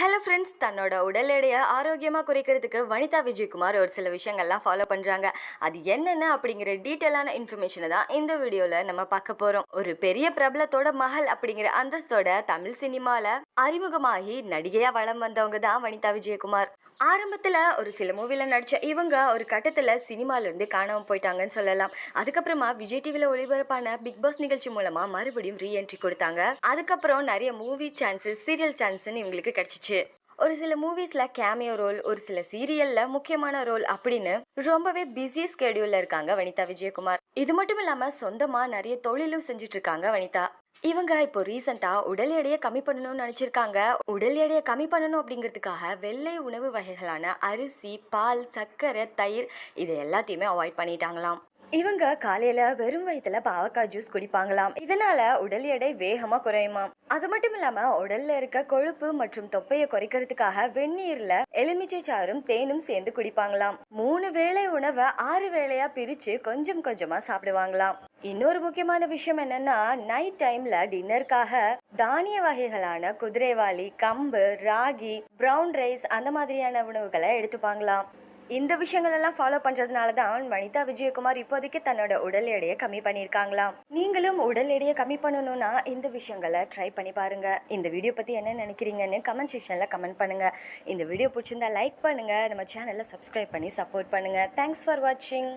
Hello friends தன்னோட உடல் எடையை ஆரோக்கியமாக குறைக்கிறதுக்கு வனிதா விஜயகுமார் ஒரு சில விஷயங்கள்லாம் ஃபாலோ பண்ணுறாங்க அது என்னென்ன அப்படிங்கிற டீட்டெயிலான இன்ஃபர்மேஷனை தான் இந்த வீடியோவில் நம்ம பார்க்க போகிறோம் ஒரு பெரிய பிரபலத்தோட மகள் அப்படிங்கிற அந்தஸ்தோட தமிழ் சினிமாவில் அறிமுகமாகி நடிகையாக வளம் வந்தவங்க தான் வனிதா விஜயகுமார். ஆரம்பத்தில் ஒரு சில மூவியில் நடித்த இவங்க ஒரு கட்டத்தில் சினிமாலேருந்து காணாமல் போயிட்டாங்கன்னு சொல்லலாம். அதுக்கப்புறமா விஜய் டிவியில் ஒளிபரப்பான பிக் பாஸ் நிகழ்ச்சி மூலமாக மறுபடியும் ரீஎன்ட்ரி கொடுத்தாங்க. அதுக்கப்புறம் நிறைய மூவி சான்ஸு சீரியல் சான்ஸ்னு இவங்களுக்கு கிடச்சிச்சு. ஒரு சில மூவிஸில் கேமியோ ரோல் ஒரு சில சீரியலில் முக்கியமான ரோல் அப்படின்னு ரொம்பவே பிஸி ஸ்கெடியூலில் இருக்காங்க வனிதா விஜயகுமார். இது மட்டும் இல்லாமல் சொந்தமாக நிறைய தொழிலும் செஞ்சுட்டு இருக்காங்க வனிதா. இவங்க இப்போ ரீசெண்டாக உடல் எடையை கம்மி பண்ணணும்னு நினச்சிருக்காங்க. உடல் எடையை கம்மி பண்ணணும் அப்படிங்கிறதுக்காக வெள்ளை உணவு வகைகளான அரிசி பால் சர்க்கரை தயிர் இது எல்லாத்தையுமே அவாய்ட் பண்ணிட்டாங்களாம். இவங்க காலையில வெறும் வயிற்றுல பாவக்காய் ஜூஸ் குடிப்பாங்களாம். இதனால உடல் எடை வேகமா குறையுமாம். அது மட்டும் இல்லாம உடல்ல இருக்க கொழுப்பு மற்றும் தொப்பையை குறைக்கிறதுக்காக வெந்நீர்ல எலுமிச்சை சாறும் தேனும் சேர்ந்து குடிப்பாங்களாம். மூணு வேளை உணவை ஆறு வேளையா பிரிச்சு கொஞ்சம் கொஞ்சமா சாப்பிடுவாங்களாம். இன்னொரு முக்கியமான விஷயம் என்னன்னா நைட் டைம்ல டின்னருக்காக தானிய வகைகளான குதிரைவாளி கம்பு ராகி ப்ரௌன் ரைஸ் அந்த மாதிரியான உணவுகளை எடுத்துப்பாங்களாம். இந்த விஷயங்கள் எல்லாம் ஃபாலோ பண்றதுனால தான் வனிதா விஜயகுமார் இப்போதைக்கு தன்னோட உடல் எடையை கம்மி பண்ணியிருக்காங்களாம். நீங்களும் உடல் எடையை கம்மி பண்ணணும்னா இந்த விஷயங்களை ட்ரை பண்ணி பாருங்க. இந்த வீடியோ பத்தி என்ன நினைக்கிறீங்கன்னு கமெண்ட் செக்ஷன்ல கமெண்ட் பண்ணுங்க. இந்த வீடியோ பிடிச்சிருந்தா லைக் பண்ணுங்க. நம்ம சேனலை சப்ஸ்கிரைப் பண்ணி சப்போர்ட் பண்ணுங்க. தேங்க்ஸ் ஃபார் வாட்சிங்